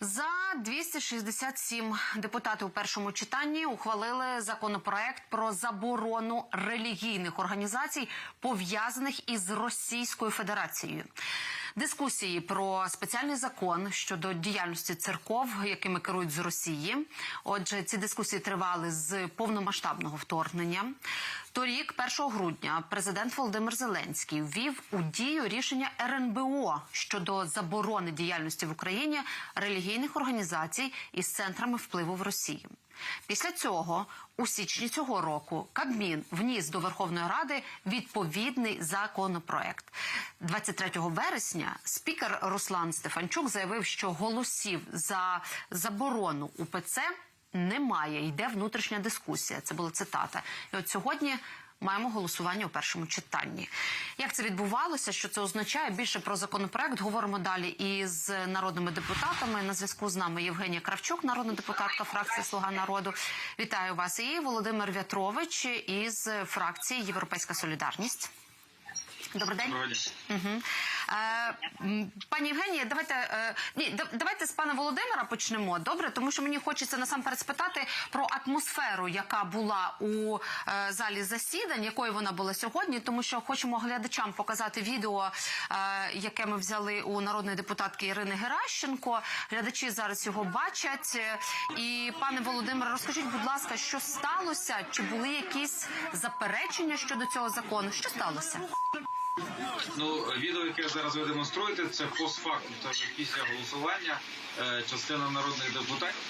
За 267 депутати у першому читанні ухвалили законопроект про заборону релігійних організацій, пов'язаних із Російською Федерацією. Дискусії про спеціальний закон щодо діяльності церков, якими керують з Росії. Отже, ці дискусії тривали з повномасштабного вторгнення. Торік, 1 грудня, президент Володимир Зеленський ввів у дію рішення РНБО щодо заборони діяльності в Україні релігійних організацій із центрами впливу в Росії. Після цього у січні цього року Кабмін вніс до Верховної Ради відповідний законопроект. 23 вересня спікер Руслан Стефанчук заявив, що голосів за заборону УПЦ немає. Йде внутрішня дискусія. Це була цитата. І от сьогодні. Маємо голосування у першому читанні. Як це відбувалося? Що це означає? Більше про законопроект говоримо далі із народними депутатами. На зв'язку з нами Євгенія Кравчук, народна депутатка фракції Слуга народу. Вітаю вас і Володимир В'ятрович із фракції Європейська Солідарність. Добрий день. Добрий день. Угу. Е, пані Євгенія, давайте е, ні, давайте з пана Володимира почнемо. Добре, тому що мені хочеться насамперед спитати про атмосферу, яка була у е, залі засідань, якою вона була сьогодні, тому що хочемо глядачам показати відео, яке ми взяли у народної депутатки Ірини Геращенко. Глядачі зараз його бачать. І пане Володимире, розкажіть, будь ласка, що сталося? Чи були якісь заперечення щодо цього закону? Що сталося? Ну, відео, яке зараз ви демонструєте, це постфактум, вже після голосування. Е, Частина народних депутатів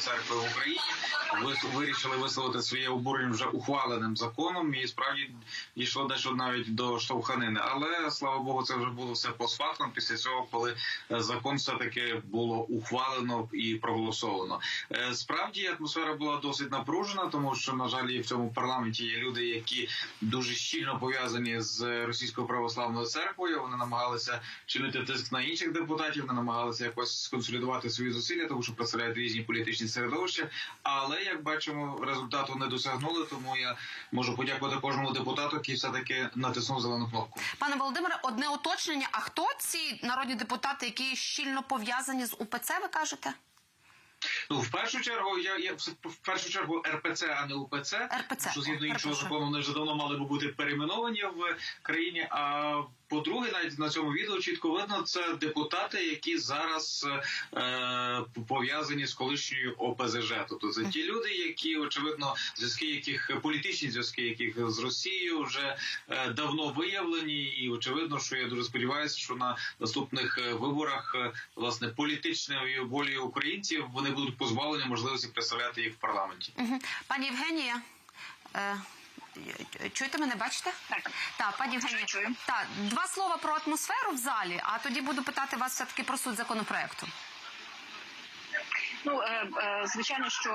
церкви в Україні вирішили висловити своє обурення вже ухваленим законом, і справді дійшло дещо навіть до штовханини. Але слава Богу, це вже було все постфактум. Після цього, коли е, закон все таки було ухвалено і проголосовано. Е, Справді атмосфера була досить напружена, тому що на жаль, в цьому парламенті є люди, які дуже щільно пов'язані з російською православною церквою. Вони намагалися чинити тиск на інших депутатів, вони намагалися якось сконсолідувати свої зусилля, тому що представляють різні політичні середовища. Але як бачимо, результату не досягнули. Тому я можу подякувати кожному депутату, який все таки натиснув зелену кнопку. Пане Володимире, одне уточнення. А хто ці народні депутати, які щільно пов'язані з УПЦ, ви кажете? Ну, в першу чергу, я, я в першу чергу РПЦ, а не УПЦ, РПЦ, що згідно іншого закону вони вже давно мали би бути перейменовані в країні. А по-друге, навіть на цьому відео чітко видно, це депутати, які зараз е, пов'язані з колишньою ОПЗЖ. Тобто це ті люди, які очевидно зв'язки, яких політичні зв'язки, яких з Росією вже е, давно виявлені, і очевидно, що я дуже сподіваюся, що на наступних е, виборах е, власне політичною волею українців вони будуть позбавлені можливості представляти їх в парламенті. Пані Євгенія. Е... Чуєте мене, бачите? Так. Так, пані Євгенія. Чую. Так, два слова про атмосферу в залі, а тоді буду питати вас все таки про суть законопроекту. Ну е, е, звичайно, що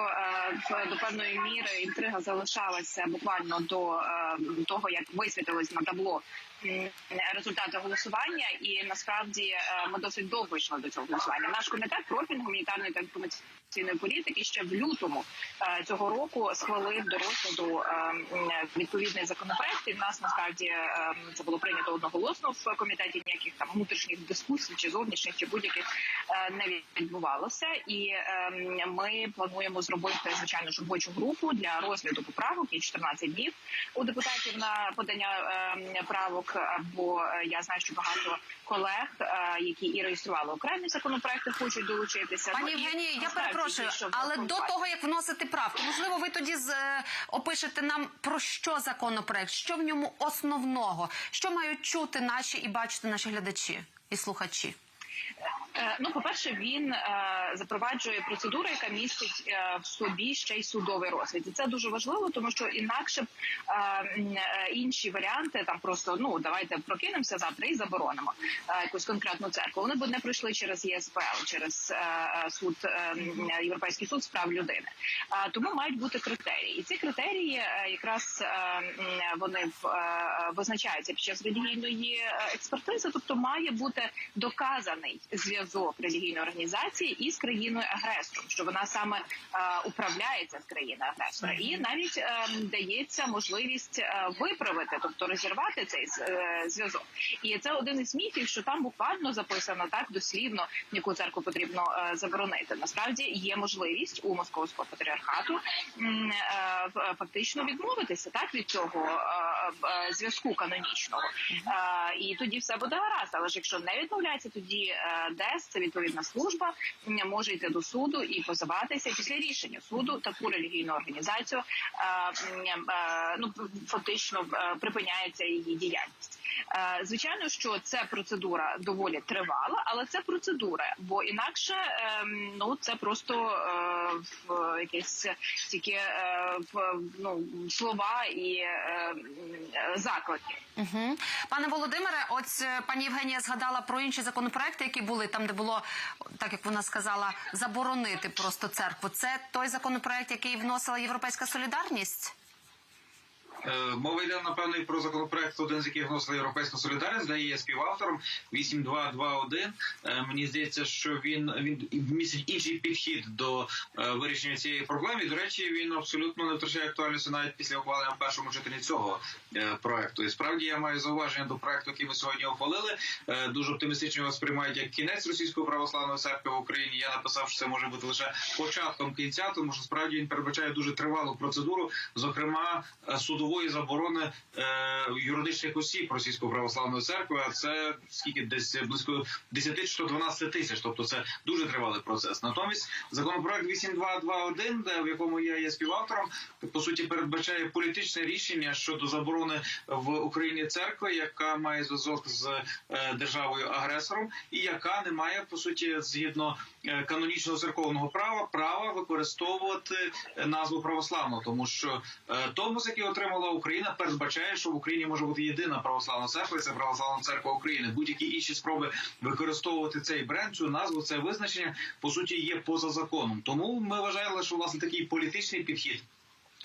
е, до певної міри інтрига залишалася буквально до е, того, як висвітилось на табло результати голосування, і насправді е, ми досить довго йшли до цього голосування. Наш комітет профільної гуманітарної та інформаційної політики ще в лютому е, цього року схвалив до розгляду е, відповідний законопроект. І в нас насправді е, це було прийнято одноголосно в комітеті. Ніяких там внутрішніх дискусій чи зовнішніх чи будь-яких е, не відбувалося. І е, ми плануємо зробити звичайно ж робочу групу для розгляду поправок і 14 днів у депутатів на подання е, правок. Бо е, я знаю, що багато колег, е, які і реєстрували окремі законопроекти, хочуть долучитися. Пані Ну, я перепрошую, але до того як вносити правки, можливо, ви тоді з е, опишете нам про що законопроект, що в ньому основного, що мають чути наші і бачити наші глядачі і слухачі. Е, Ну, по перше, він е, запроваджує процедуру, яка містить е, в собі ще й судовий розгляд. І це дуже важливо, тому що інакше б інші варіанти там просто ну давайте прокинемося завтра і заборонимо якусь конкретну церкву. Вони б не пройшли через ЄСПЛ, через суд Європейський суд з прав людини. Тому мають бути критерії, і ці критерії якраз вони в- визначаються під час релігійної експертизи, тобто має бути доказаний зв'язок зв'язок релігійної організації із країною агресором, що вона саме е, управляється з країни агресора, і навіть е, дається можливість е, виправити, тобто розірвати цей е, зв'язок. І це один із міфів, що там буквально записано так дослівно, яку церкву потрібно е, заборонити. Насправді є можливість у московського патріархату е, в- фактично відмовитися так від цього е, е, зв'язку канонічного. Е, І тоді все буде гаразд. Але ж якщо не відмовляється, тоді е, ДЕС, це відповідна служба, може йти до суду і позиватися після рішення суду таку релігійну організацію. е, е, Ну фактично е, припиняється її діяльність. Звичайно, що це процедура доволі тривала, але це процедура, бо інакше ну це просто в якесь тільки ну слова і заклики. Угу. Пане Володимире, ось пані Євгенія згадала про інші законопроекти, які були там, де було так, як вона сказала, заборонити просто церкву. Це той законопроект, який вносила Європейська солідарність. Е, Мова йде напевно і про законопроект, один з яких вносила європейська солідарність, де я є співавтором 8221. Е, Мені здається, що він він містить інший підхід до е, вирішення цієї проблеми. До речі, він абсолютно не втрачає актуальності навіть після ухвалення в першому читанні цього проекту. І справді я маю зауваження до проекту, який ми сьогодні ухвалили. Дуже оптимістично його сприймають як кінець російської православної церкви в Україні. Я написав, що це може бути лише початком кінця, тому що справді він передбачає дуже тривалу процедуру, зокрема е, судової заборони е, юридичних осіб російської православної церкви. А це скільки десь близько 10 чи 12 тисяч. Тобто це дуже тривалий процес. Натомість законопроект 8221, де в якому я є співавтором, по суті передбачає політичне рішення щодо заборони в Україні церкви, яка має зв'язок з е, державою агресором, і яка не має по суті згідно е, канонічного церковного права права використовувати е, назву православного, тому що томос, який отримала Україна, передбачає, що в Україні може бути єдина православна церква, і це православна церква України. Будь-які інші спроби використовувати цей бренд, цю назву, це визначення по суті є поза законом. Тому ми вважаємо, що власне такий політичний підхід.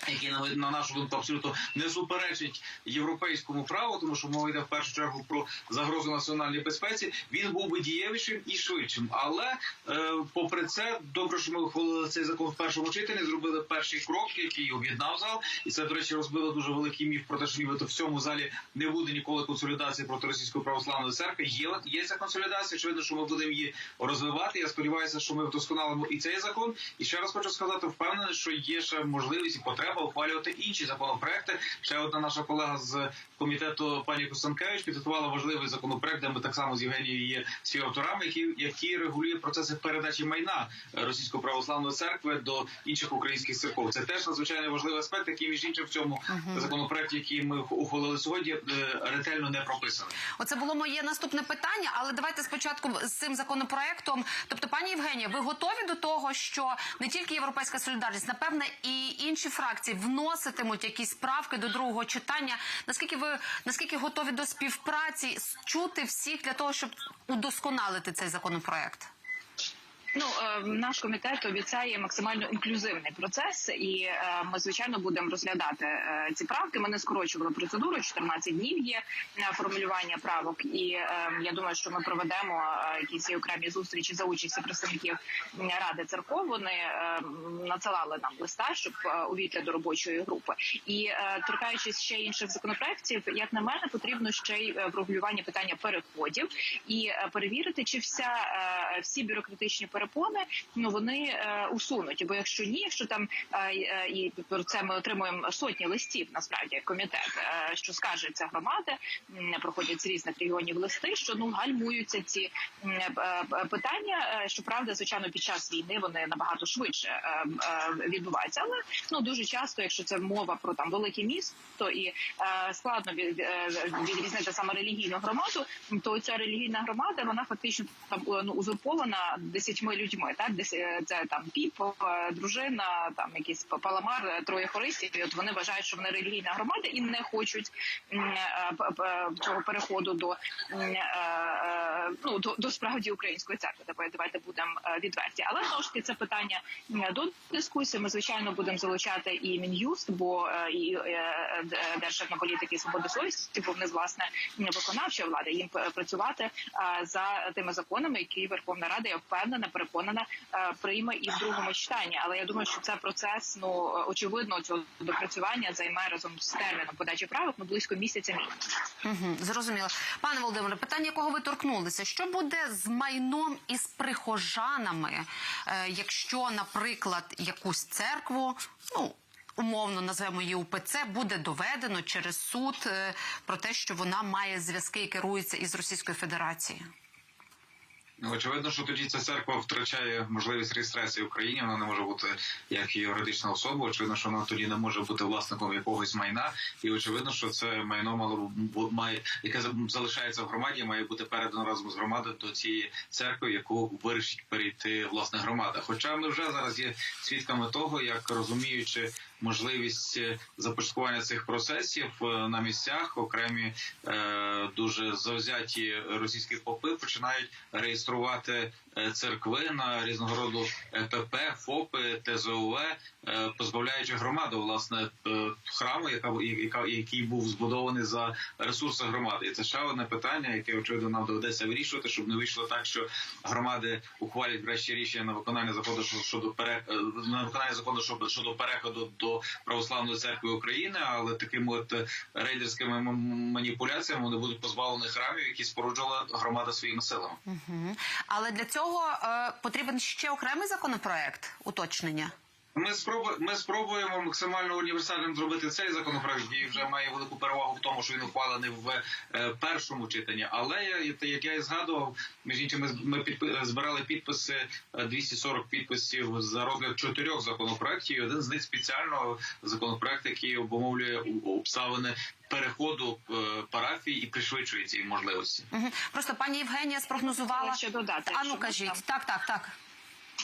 Який на, на нашу думку абсолютно не суперечить європейському праву, тому що мова йде в першу чергу про загрозу національній безпеці. Він був би дієвішим і швидшим. Але е, попри це, добре, що ми ухвалили цей закон в першому читанні, зробили перший крок, який об'єднав зал, і це, до речі, розбило дуже великий міф про те, що нібито в цьому залі не буде ніколи консолідації проти російської православної церкви. Є є ця консолідація. Очевидно, що ми будемо її розвивати. Я сподіваюся, що ми вдосконалимо і цей закон. І ще раз хочу сказати, впевнений, що є ще можливість і потреба ухвалювати інші законопроекти. Ще одна наша колега з комітету пані Костенкевич підготувала важливий законопроект, де ми так само з Євгенією є співавторами, які які регулює процеси передачі майна російської православної церкви до інших українських церков. Це теж надзвичайно важливий аспект, який між іншим в цьому законопроекті, який ми ухвалили сьогодні, е, ретельно не прописаний. Оце було моє наступне питання, але давайте спочатку з цим законопроектом. Тобто, пані Євгенія, ви готові до того, що не тільки європейська солідарність, напевне, і інші фракції вноситимуть якісь правки до другого читання. Наскільки ви наскільки готові до співпраці чути всіх для того, щоб удосконалити цей законопроект? Ну е, наш комітет обіцяє максимально інклюзивний процес, і е, ми звичайно будемо розглядати е, ці правки. Ми не скорочували процедуру. 14 днів є на формулювання правок, і я думаю, що ми проведемо якісь окремі зустрічі за участі представників ради церков. Вони надсилали нам листа, щоб увійти до робочої групи. І торкаючись ще інших законопроєктів, як на мене, потрібно ще й врегулювання питання переходів і перевірити, чи вся всі бюрократичні перепони ну вони е, усунуті. Бо якщо ні, якщо там е, і про це ми отримуємо сотні листів, насправді комітет, е, що скаржаться громади, м, проходять з різних регіонів листи, що ну гальмуються ці питання. Щоправда, звичайно, під час війни вони набагато швидше відбуваються, але ну дуже часто, якщо це мова про там велике місто і складно від, відрізнити саме релігійну громаду, то ця релігійна громада вона фактично там ну узурпована людьми. Так десь е, це там піп, е, дружина, там якийсь паламар, е, троє хористів. І от вони вважають, що вони релігійна громада і не хочуть цього переходу до ну до, до справді української церкви. Давай давайте будемо е, відверті. Але знову ж таки це питання до дискусії. Ми звичайно будемо залучати і мін'юст, бо е, і е, Державна політики свободи совісті, бо вони власне виконавча влада їм працювати е, за тими законами, які Верховна Рада я впевнена, переконана е, прийме і в другому читанні. Але я думаю, що це процес ну очевидно цього допрацювання займе разом з терміном подачі правок ну близько місяця мінімум. Угу, зрозуміло. Пане Володимире, питання, якого ви торкнулися, що буде з майном і з прихожанами, е, якщо, наприклад, якусь церкву, ну умовно назвемо її УПЦ, буде доведено через суд е, про те, що вона має зв'язки і керується із Російською Федерацією? Ну, Очевидно, що тоді ця церква втрачає можливість реєстрації в Україні. Вона не може бути як юридична особа. Очевидно, що вона тоді не може бути власником якогось майна, і очевидно, що це майно мало має, яке за- залишається в громаді, має бути передано разом з громадою до цієї церкви, яку вирішить перейти власне громада. Хоча ми вже зараз є свідками того, як розуміючи можливість е, започаткування цих процесів е, на місцях, окремі е, дуже завзяті російські попи починають реєструвати церкви на різного роду ПП, ФОПи, ТЗОВ, позбавляючи громаду власне храму, яка яка який був збудований за ресурси громади. І це ще одне питання, яке очевидно нам доведеться вирішувати, щоб не вийшло так, що громади ухвалять врешті рішення на виконання закону щодо- пере на виконання закону щодо переходу до православної церкви України, але такими от е, рейдерськими маніпуляціями вони будуть позбавлені храмів, які споруджувала громада своїми силами. Угу. Але для цього е, потрібен ще окремий законопроект уточнення. Ми спробуємо, ми спробуємо максимально універсальним зробити цей законопроект, який вже має велику перевагу в тому, що він ухвалений в е, першому читанні. Але як я і згадував, між іншим, ми, ми підпи- збирали підписи е, 240 підписів за розгляд чотирьох законопроєктів. І один з них спеціально законопроект, який обумовлює у- обставини переходу е, парафії і пришвидшує ці можливості. Угу. Просто пані Євгенія спрогнозувала. Ще додати, А ну кажіть, так, так, так.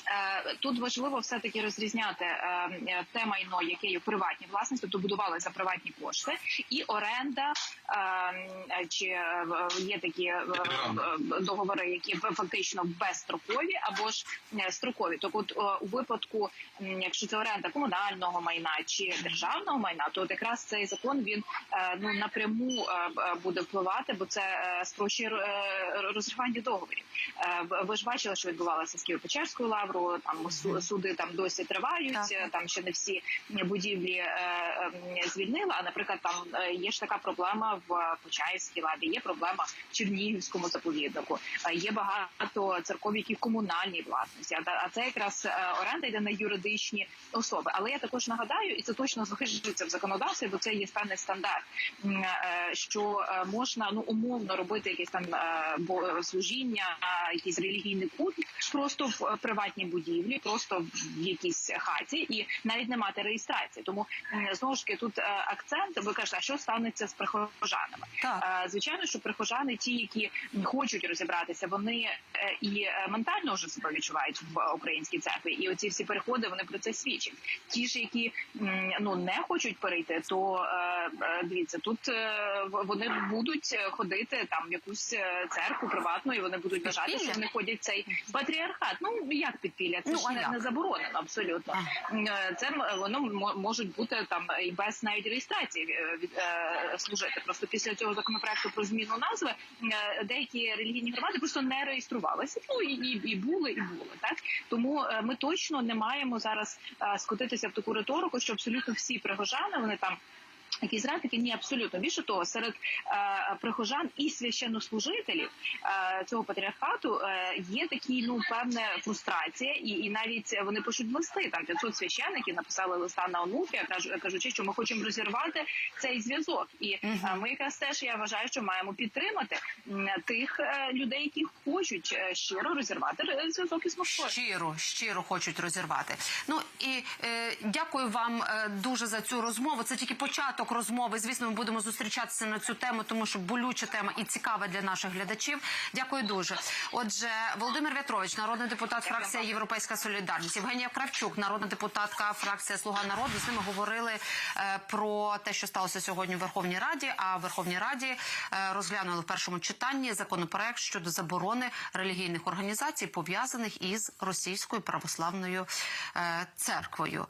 Е, Тут важливо все таки розрізняти е, е, те майно, яке є в приватній власності, тобто будували за приватні кошти, і оренда чи є такі договори, які фактично безстрокові або ж строкові. Тобто, от, у випадку, якщо це оренда комунального майна чи державного майна, то от якраз цей закон він ну напряму буде впливати, бо це спрощує розривання договорів. Ви ж бачили, що відбувалося з Києво-Печерською лаврою. Там су- суди там досі тривають. Так. Там ще не всі будівлі е, е, звільнили. А наприклад, там е, є ж така проблема в Почаївській лаві, є проблема в Чернігівському заповіднику. Є багато церков, які в комунальній власності. А це якраз оренда йде на юридичні особи. Але я також нагадаю, і це точно залишиться в законодавстві, бо це є певний стандарт, що можна ну умовно робити якесь там бо- служіння, а, якийсь релігійний культ просто в е, приватній будівлі, просто в якійсь хаті, і навіть не мати реєстрації. Тому знову ж таки тут е, акцент. Ви кажете, а що станеться з прихожанами? Так. Е, Звичайно, що прихожани, ті, які хочуть розібратися, вони е, і ментально вже себе відчувають в українській церкві, і оці всі переходи вони про це свідчать. Ті ж, які ну не хочуть перейти, то дивіться, тут вони будуть ходити там в якусь церкву приватну, і вони будуть вважати, що вони ходять цей патріархат. Ну як підпілля? Це Ну, ж не, не заборонено абсолютно. Е, Це м- воно мо- можуть бути там і без навіть реєстрації е, від е, служити. Просто після цього законопроекту про зміну назви е, деякі релігійні громади просто не реєструвалися. Ну і, і, і були, і були так. Тому е, ми точно не маємо зараз е, скотитися в таку риторику, що абсолютно всі пригожани вони там. Якісь зрадники, ні, абсолютно більше того, серед е, прихожан і священнослужителів е, цього патріархату е, є такі ну певна фрустрація, і, і навіть вони пишуть листи. Там 500 священників написали листа на онуфрія, кажу- кажучи, що ми хочемо розірвати цей зв'язок. І е, ми якраз теж я вважаю, що маємо підтримати тих е, людей, які хочуть е, щиро розірвати е, зв'язок із Москвою. Щиро, щиро хочуть розірвати. Ну і е, дякую вам дуже за цю розмову. Це тільки початок розмови. Звісно, ми будемо зустрічатися на цю тему, тому що болюча тема і цікава для наших глядачів. Дякую дуже. Отже, Володимир В'ятрович, народний депутат, фракція Європейська Солідарність, Євгенія Кравчук, народна депутатка, фракція Слуга народу. З ними говорили е, про те, що сталося сьогодні в Верховній Раді. А в Верховній Раді е, розглянули в першому читанні законопроект щодо заборони релігійних організацій, пов'язаних із російською православною е, церквою.